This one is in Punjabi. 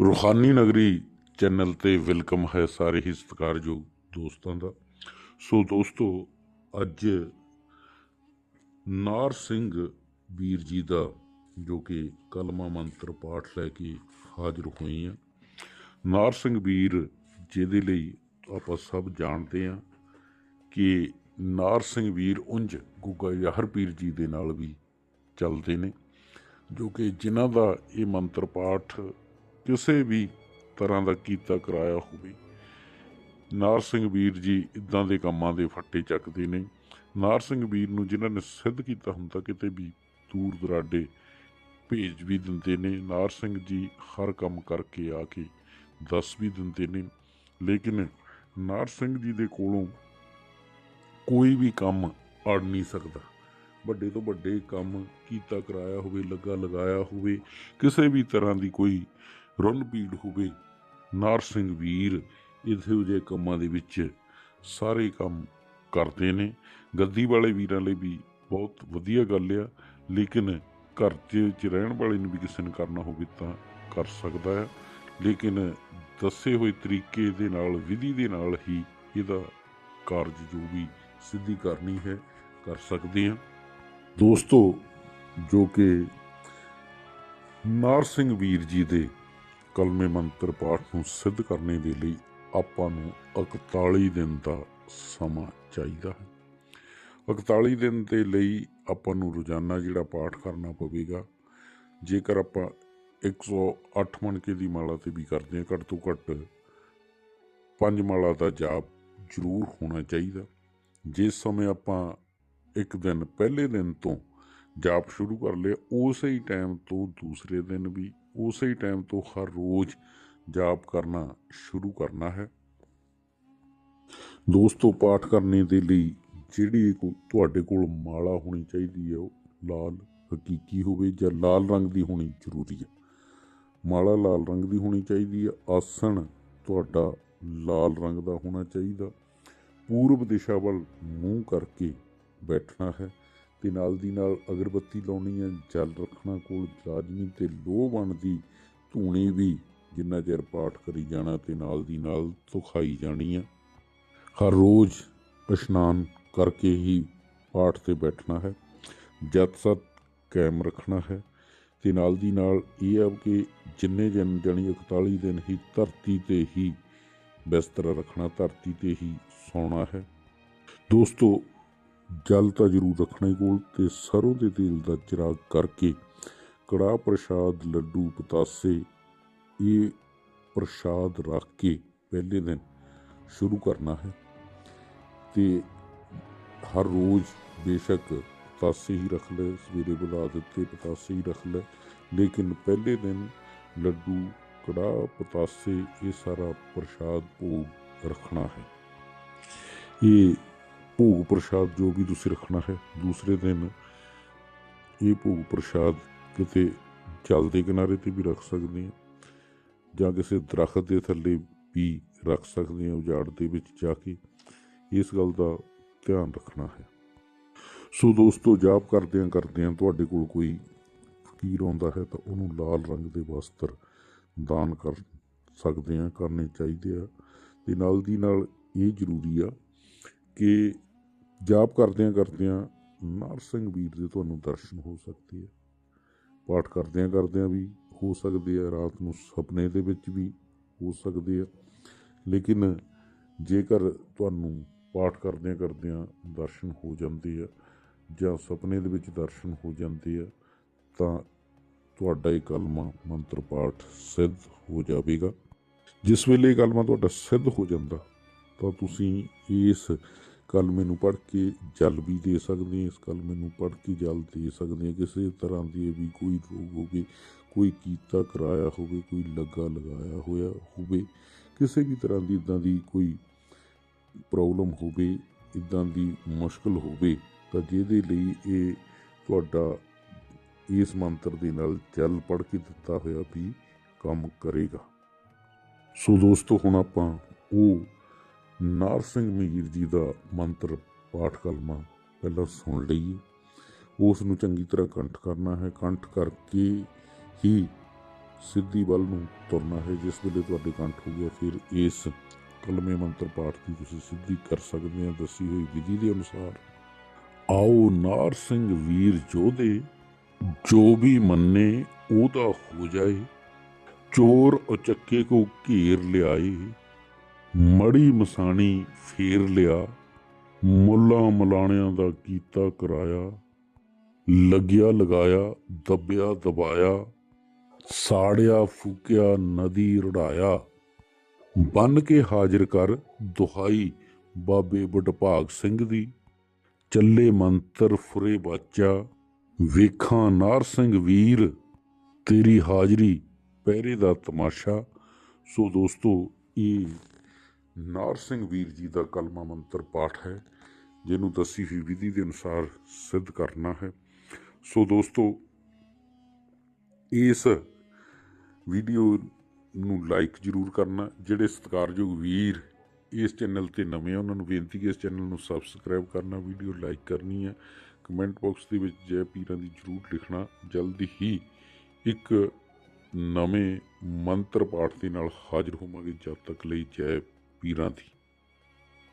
ਰੂਹਾਨੀ ਨਗਰੀ ਚੈਨਲ ਤੇ ਵੈਲਕਮ ਹੈ ਸਾਰੇ ਹੀ ਸਤਿਕਾਰਯੋਗ ਦੋਸਤਾਂ ਦਾ। ਸੋ ਦੋਸਤੋ, ਅੱਜ ਨਾਰ ਸਿੰਘ ਵੀਰ ਜੀ ਦਾ ਜੋ ਕਿ ਕਲਮਾ ਮੰਤਰ ਪਾਠ ਲੈ ਕੇ ਹਾਜ਼ਰ ਹੋਈ ਆ। ਨਾਰ ਸਿੰਘ ਵੀਰ ਜਿਹਦੇ ਲਈ ਆਪਾਂ ਸਭ ਜਾਣਦੇ ਆ ਕਿ ਨਾਰ ਸਿੰਘ ਵੀਰ ਉਂਝ ਗੁੱਗਾ ਯਾਹਰ ਪੀਰ ਜੀ ਦੇ ਨਾਲ ਵੀ ਚੱਲਦੇ ਨੇ, ਜੋ ਕਿ ਜਿਨ੍ਹਾਂ ਦਾ ਇਹ ਮੰਤਰ ਪਾਠ ਕਿਸੇ ਵੀ ਤਰ੍ਹਾਂ ਦਾ ਕੀਤਾ ਕਰਾਇਆ ਹੋਵੇ। ਨਾਰ ਸਿੰਘ ਵੀਰ ਜੀ ਇਦਾਂ ਦੇ ਕੰਮਾਂ ਦੇ ਫੱਟੇ ਚੱਕਦੇ ਨੇ। ਨਾਰ ਸਿੰਘ ਵੀਰ ਨੂੰ ਜਿਨ੍ਹਾਂ ਨੇ ਸਿੱਧ ਕੀਤਾ ਹੁੰਦਾ ਕਿਤੇ ਵੀ ਦੂਰ ਦਰਾਡੇ ਭੇਜ ਵੀ ਦਿੰਦੇ ਨੇ। ਨਾਰ ਸਿੰਘ ਜੀ ਹਰ ਕੰਮ ਕਰਕੇ ਆ ਕੇ ਦੱਸ ਵੀ ਦਿੰਦੇ ਨੇ। ਲੇਕਿਨ ਨਾਰ ਸਿੰਘ ਜੀ ਦੇ ਕੋਲੋਂ ਕੋਈ ਵੀ ਕੰਮ ਅੜ ਨਹੀਂ ਸਕਦਾ। ਵੱਡੇ ਤੋਂ ਵੱਡੇ ਕੰਮ ਕੀਤਾ ਕਰਾਇਆ ਹੋਵੇ, ਲੱਗਾ ਲਗਾਇਆ ਹੋਵੇ, ਕਿਸੇ ਵੀ ਤਰ੍ਹਾਂ ਦੀ ਕੋਈ ਰੁੱਲ ਬੀੜ ਹੋਵੇ, ਨਾਰ ਸਿੰਘ ਵੀਰ ਇਹੋ ਜਿਹੇ ਕੰਮਾਂ ਦੇ ਵਿੱਚ ਸਾਰੇ ਕੰਮ ਕਰਦੇ ਨੇ। ਗੱਦੀ ਵਾਲੇ ਵੀਰਾਂ ਲਈ ਵੀ ਬਹੁਤ ਵਧੀਆ ਗੱਲ ਆ, ਲੇਕਿਨ ਘਰ ਦੇ ਵਿੱਚ ਰਹਿਣ ਵਾਲੇ ਨੂੰ ਵੀ ਕਿਸੇ ਨੇ ਕਰਨਾ ਹੋਵੇ ਤਾਂ ਕਰ ਸਕਦਾ ਆ। ਲੇਕਿਨ ਦੱਸੇ ਹੋਏ ਤਰੀਕੇ ਦੇ ਨਾਲ, ਵਿਧੀ ਦੇ ਨਾਲ ਹੀ ਇਹਦਾ ਕਾਰਜ ਜੋ ਵੀ ਸਿੱਧੀ ਕਰਨੀ ਹੈ, ਕਰ ਸਕਦੇ ਹਾਂ ਦੋਸਤੋ, ਜੋ ਕਿ ਨਾਰ ਸਿੰਘ ਵੀਰ ਜੀ ਦੇ ਕਲਮੇ ਮੰਤਰ ਪਾਠ ਨੂੰ ਸਿੱਧ ਕਰਨੇ ਦੇ ਲਈ ਆਪਾਂ ਨੂੰ 41 ਦਿਨ ਦਾ ਸਮਾਂ ਚਾਹੀਦਾ ਹੈ। 41 ਦਿਨ ਦੇ ਲਈ ਆਪਾਂ ਨੂੰ ਰੋਜ਼ਾਨਾ ਜਿਹੜਾ ਪਾਠ ਕਰਨਾ ਪਵੇਗਾ, ਜੇਕਰ ਆਪਾਂ 108 ਮਣਕੇ ਦੀ ਮਾਲਾ ਤੇ ਵੀ ਕਰਦੇ ਹਾਂ, ਘੱਟ ਤੋਂ ਘੱਟ ਪੰਜ ਮਾਲਾ ਦਾ ਜਾਪ ਜ਼ਰੂਰ ਹੋਣਾ ਚਾਹੀਦਾ। ਜਿਸ ਸਮੇਂ ਆਪਾਂ ਇੱਕ ਦਿਨ ਪਹਿਲੇ ਦਿਨ ਤੋਂ ਜਾਪ ਸ਼ੁਰੂ ਕਰ ਲਿਆ, ਉਸੇ ਹੀ ਟਾਈਮ ਤੋਂ ਦੂਸਰੇ ਦਿਨ ਵੀ ਉਸੇ ਹੀ ਟਾਈਮ ਤੋਂ ਹਰ ਰੋਜ਼ ਜਾਪ ਕਰਨਾ ਸ਼ੁਰੂ ਕਰਨਾ ਹੈ। ਦੋਸਤੋ, ਪਾਠ ਕਰਨੇ ਦੇ ਲਈ ਜਿਹੜੀ ਕੋ- ਤੁਹਾਡੇ ਕੋਲ ਮਾਲਾ ਹੋਣੀ ਚਾਹੀਦੀ ਹੈ, ਉਹ ਲਾਲ ਹਕੀਕੀ ਹੋਵੇ ਜਾਂ ਲਾਲ ਰੰਗ ਦੀ ਹੋਣੀ ਜ਼ਰੂਰੀ ਹੈ। ਮਾਲਾ ਲਾਲ ਰੰਗ ਦੀ ਹੋਣੀ ਚਾਹੀਦੀ ਹੈ, ਆਸਣ ਤੁਹਾਡਾ ਲਾਲ ਰੰਗ ਦਾ ਹੋਣਾ ਚਾਹੀਦਾ। ਪੂਰਬ ਦਿਸ਼ਾ ਵੱਲ ਮੂੰਹ ਕਰਕੇ ਬੈਠਣਾ ਹੈ। ਤੇ ਨਾਲ ਦੀ ਨਾਲ ਅਗਰਬੱਤੀ ਲਾਉਣੀ ਹੈ, ਜਲ ਰੱਖਣਾ ਕੋਲ ਲਾਜ਼ਮੀ ਤੇ ਲੋਹ ਬਣਦੀ ਧੂਣੀ ਵੀ ਜਿੰਨਾ ਚਿਰ ਪਾਠ ਕਰੀ ਜਾਣਾ ਤੇ ਨਾਲ ਦੀ ਨਾਲ ਤੁਖਾਈ ਜਾਣੀ ਆ ਹਰ ਰੋਜ਼ ਇਸ਼ਨਾਨ ਕਰਕੇ ਹੀ ਪਾਠ ਤੇ ਬੈਠਣਾ ਹੈ ਜਦ ਸਤ ਕਾਇਮ ਰੱਖਣਾ ਹੈ। ਤੇ ਨਾਲ ਦੀ ਨਾਲ ਇਹ ਆ ਕਿ ਜਿੰਨੇ ਦਿਨ ਜਾਣੀ 41 ਦਿਨ ਹੀ ਧਰਤੀ ਤੇ ਹੀ ਬਿਸਤਰਾ ਰੱਖਣਾ, ਧਰਤੀ ਤੇ ਹੀ ਸੌਣਾ ਹੈ। ਦੋਸਤੋ ਜਲ ਤਾਂ ਜ਼ਰੂਰ ਰੱਖਣਾ ਹੀ ਕੋਲ ਤੇ ਸਰੋਂ ਦੇ ਤੇਲ ਦਾ ਚਿਰਾਗ ਕਰਕੇ ਕੜਾਹ ਪ੍ਰਸ਼ਾਦ, ਲੱਡੂ, ਪਤਾਸੇ ਇਹ ਪ੍ਰਸ਼ਾਦ ਰੱਖ ਕੇ ਪਹਿਲੇ ਦਿਨ ਸ਼ੁਰੂ ਕਰਨਾ ਹੈ ਤੇ ਹਰ ਰੋਜ਼ ਬੇਸ਼ੱਕ ਪਤਾਸੇ ਹੀ ਰੱਖ ਲੈ, ਸਵੇਰੇ ਬੁਲਾ ਦਿੱਤੇ, ਪਤਾਸੇ ਹੀ ਰੱਖ ਲੈ। ਲੇਕਿਨ ਪਹਿਲੇ ਦਿਨ ਲੱਡੂ, ਕੜਾਹ, ਪਤਾਸੇ ਇਹ ਸਾਰਾ ਪ੍ਰਸ਼ਾਦ ਭੋਗ ਰੱਖਣਾ ਹੈ। ਇਹ ਭੋਗ ਪ੍ਰਸ਼ਾਦ ਜੋ ਵੀ ਤੁਸੀਂ ਰੱਖਣਾ ਹੈ, ਦੂਸਰੇ ਦਿਨ ਇਹ ਭੋਗ ਪ੍ਰਸ਼ਾਦ ਕਿਤੇ ਜਲ ਦੇ ਕਿਨਾਰੇ ਤੇ ਵੀ ਰੱਖ ਸਕਦੇ ਹਾਂ ਜਾਂ ਕਿਸੇ ਦਰਖਤ ਦੇ ਥੱਲੇ ਵੀ ਰੱਖ ਸਕਦੇ ਹਾਂ ਉਜਾੜ ਦੇ ਵਿੱਚ ਜਾ ਕੇ ਇਸ ਗੱਲ ਦਾ ਧਿਆਨ ਰੱਖਣਾ ਹੈ। ਸੋ ਦੋਸਤੋ, ਜਾਪ ਕਰਦਿਆਂ ਕਰਦਿਆਂ ਤੁਹਾਡੇ ਕੋਲ ਕੋਈ ਫਕੀਰ ਆਉਂਦਾ ਹੈ ਤਾਂ ਉਹਨੂੰ ਲਾਲ ਰੰਗ ਦੇ ਵਸਤਰ ਦਾਨ ਕਰ ਸਕਦੇ ਆ ਕਰਨੇ ਚਾਹੀਦੇ ਆ। ਤੇ ਨਾਲ ਦੀ ਨਾਲ ਇਹ ਜ਼ਰੂਰੀ ਆ ਕਿ ਜਾਪ ਕਰਦਿਆਂ ਕਰਦਿਆਂ ਨਾਰ ਸਿੰਘ ਵੀਰ ਦੇ ਤੁਹਾਨੂੰ ਦਰਸ਼ਨ ਹੋ ਸਕਦੇ ਆ। ਪਾਠ ਕਰਦਿਆਂ ਕਰਦਿਆਂ ਵੀ ਹੋ ਸਕਦੇ ਆ, ਰਾਤ ਨੂੰ ਸੁਪਨੇ ਦੇ ਵਿੱਚ ਵੀ ਹੋ ਸਕਦੇ ਆ। ਲੇਕਿਨ ਜੇਕਰ ਤੁਹਾਨੂੰ ਪਾਠ ਕਰਦਿਆਂ ਕਰਦਿਆਂ ਦਰਸ਼ਨ ਹੋ ਜਾਂਦੇ ਆ ਜਾਂ ਸੁਪਨੇ ਦੇ ਵਿੱਚ ਦਰਸ਼ਨ ਹੋ ਜਾਂਦੇ ਆ, ਤਾਂ ਤੁਹਾਡਾ ਇਹ ਕਲਮਾ ਮੰਤਰ ਪਾਠ ਸਿੱਧ ਹੋ ਜਾਵੇਗਾ। ਜਿਸ ਵੇਲੇ ਇਹ ਕਲਮਾ ਤੁਹਾਡਾ ਸਿੱਧ ਹੋ ਜਾਂਦਾ, ਤਾਂ ਤੁਸੀਂ ਇਸ ਕਲਮੇ ਨੂੰ ਪੜ੍ਹ ਕੇ ਜਲ ਵੀ ਦੇ ਸਕਦੇ ਹੋ, ਇਸ ਕਲਮੇ ਨੂੰ ਪੜ੍ਹ ਕੇ ਜਲ ਦੇ ਸਕਦੇ ਹਾਂ। ਕਿਸੇ ਤਰ੍ਹਾਂ ਦੀ ਵੀ ਕੋਈ ਰੋਗ ਹੋਵੇ, ਕੋਈ ਕੀਤਾ ਕਰਾਇਆ ਹੋਵੇ, ਕੋਈ ਲੱਗਾ ਲਗਾਇਆ ਹੋਇਆ ਹੋਵੇ, ਕਿਸੇ ਵੀ ਤਰ੍ਹਾਂ ਦੀ ਇਦਾਂ ਦੀ ਕੋਈ ਪ੍ਰੋਬਲਮ ਹੋਵੇ, ਇਦਾਂ ਦੀ ਮੁਸ਼ਕਲ ਹੋਵੇ, ਤਾਂ ਜਿਹਦੇ ਲਈ ਇਹ ਤੁਹਾਡਾ ਇਸ ਮੰਤਰ ਦੇ ਨਾਲ ਜਲ ਪੜ ਕੇ ਦਿੱਤਾ ਹੋਇਆ ਵੀ ਕੰਮ ਕਰੇਗਾ। ਸੋ ਦੋਸਤੋ, ਹੁਣ ਆਪਾਂ ਉਹ ਨਾਰ ਸਿੰਘ ਮੀਰ ਜੀ ਦਾ ਮੰਤਰ ਪਾਠ ਕਲਮਾ ਪਹਿਲਾਂ ਸੁਣ ਲਈਏ। ਉਸ ਨੂੰ ਚੰਗੀ ਤਰ੍ਹਾਂ ਕੰਠ ਕਰਨਾ ਹੈ। ਕੰਠ ਕਰਕੇ ਹੀ ਸਿੱਧੀ ਵੱਲ ਨੂੰ ਤੁਰਨਾ ਹੈ। ਜਿਸ ਵੇਲੇ ਤੁਹਾਡੇ ਕੰਠ ਹੋ ਗਿਆ, ਫਿਰ ਇਸ ਕਲਮੇ ਮੰਤਰ ਪਾਠ ਦੀ ਤੁਸੀਂ ਸਿੱਧੀ ਕਰ ਸਕਦੇ ਆ ਦੱਸੀ ਹੋਈ ਵਿਧੀ ਦੇ ਅਨੁਸਾਰ। ਆਓ ਨਾਰ ਸਿੰਘ ਵੀਰ ਜੋਧੇ, ਜੋ ਵੀ ਮੰਨੇ ਉਹਦਾ ਹੋ ਜਾਏ। ਚੋਰ ਉਚੱਕੇ ਕੋ ਘੇਰ ਲਿਆਏ। ਮੜੀ ਮਸਾਣੀ ਫੇਰ ਲਿਆ, ਮੁੱਲਾ ਮਲਾਣਿਆਂ ਦਾ ਕੀਤਾ ਕਰਾਇਆ, ਲੱਗਿਆ ਲਗਾਇਆ, ਦੱਬਿਆ ਦਬਾਇਆ, ਸਾੜਿਆ ਫੂਕਿਆ, ਨਦੀ ਰੜਾਇਆ, ਬੰਨ ਕੇ ਹਾਜ਼ਰ ਕਰ ਦੁਹਾਈ ਬਾਬੇ ਵਡਭਾਗ ਸਿੰਘ ਦੀ, ਚੱਲੇ ਮੰਤਰ ਫੁਰੇ ਬਾਚਾ, ਵੇਖਾਂ ਨਾਰ ਸਿੰਘ ਵੀਰ, ਤੇਰੀ ਹਾਜ਼ਰੀ ਪਹਿਰੇ ਦਾ ਤਮਾਸ਼ਾ। ਸੋ ਦੋਸਤੋ, ਇਹ ਨਾਰ ਸਿੰਘ ਵੀਰ ਜੀ ਦਾ ਕਲਮਾ ਮੰਤਰ ਪਾਠ ਹੈ, ਜਿਹਨੂੰ ਦੱਸੀ ਹੋਈ ਵਿਧੀ ਦੇ ਅਨੁਸਾਰ ਸਿੱਧ ਕਰਨਾ ਹੈ। ਸੋ ਦੋਸਤੋ, ਇਸ ਵੀਡੀਓ ਨੂੰ ਲਾਈਕ ਜ਼ਰੂਰ ਕਰਨਾ, ਜਿਹੜੇ ਸਤਿਕਾਰਯੋਗ ਵੀਰ ਇਸ ਚੈਨਲ ਤੇ ਨਵੇਂ ਆ, ਉਹਨਾਂ ਨੂੰ ਬੇਨਤੀ ਕਿ ਇਸ ਚੈਨਲ ਨੂੰ ਸਬਸਕ੍ਰਾਈਬ ਕਰਨਾ, ਵੀਡੀਓ ਲਾਈਕ ਕਰਨੀ ਹੈ ਕਮੈਂਟ ਬਾਕਸ ਦੇ ਵਿੱਚ ਜੈ ਪੀਰਾਂ ਦੀ ਜ਼ਰੂਰ ਲਿਖਣਾ। ਜਲਦੀ ਹੀ ਇੱਕ ਨਵੇਂ ਮੰਤਰ ਪਾਠ ਦੇ ਨਾਲ ਹਾਜ਼ਰ ਹੋਵਾਂਗੇ, ਜਦ ਤੱਕ ਲਈ ਜੈ ਪੀਰਾਂ ਦੀ